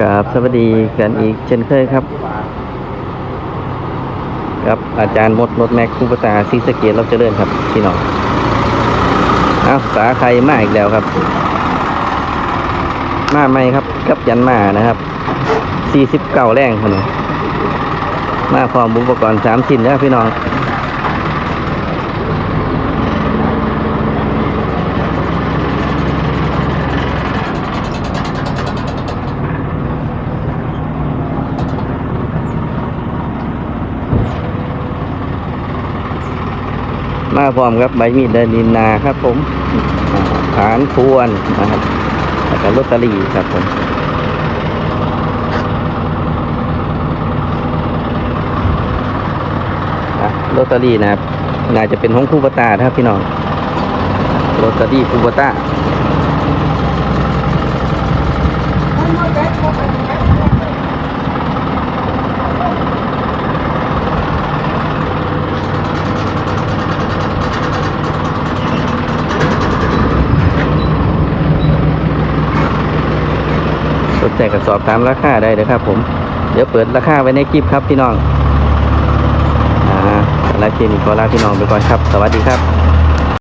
กับสวัสดีกันอีกเช่นเคยครับ ครับอาจารย์มดมดแม็กคูปตาซีสะเกตเราเจริญครับพี่น้องเอาสาใครมาอีกแล้วครับ มาไหมครับกับยันมานะครับสี่สิบเก้าแรงคนมาพร้อมอุปกรณ์สามชิ้นนะครับพี่น้อง มาพร้อมครับใบมีดเดินดินนาครับ ผมฐานทวนนะครับแล้วก็ลอตเตอรี่ครับผมลอตเตอรี่นะครับ น่าจะเป็นของคูปตาครับพี่น้องลอตเตอรี่คูปตา สนใจก็สอบถามราคาได้เลยครับผม เดี๋ยวเปิดราคาไว้ในคลิปครับพี่น้องอ่าและคลิปนี้ขอลาพี่น้องไปก่อนครับ สวัสดีครับ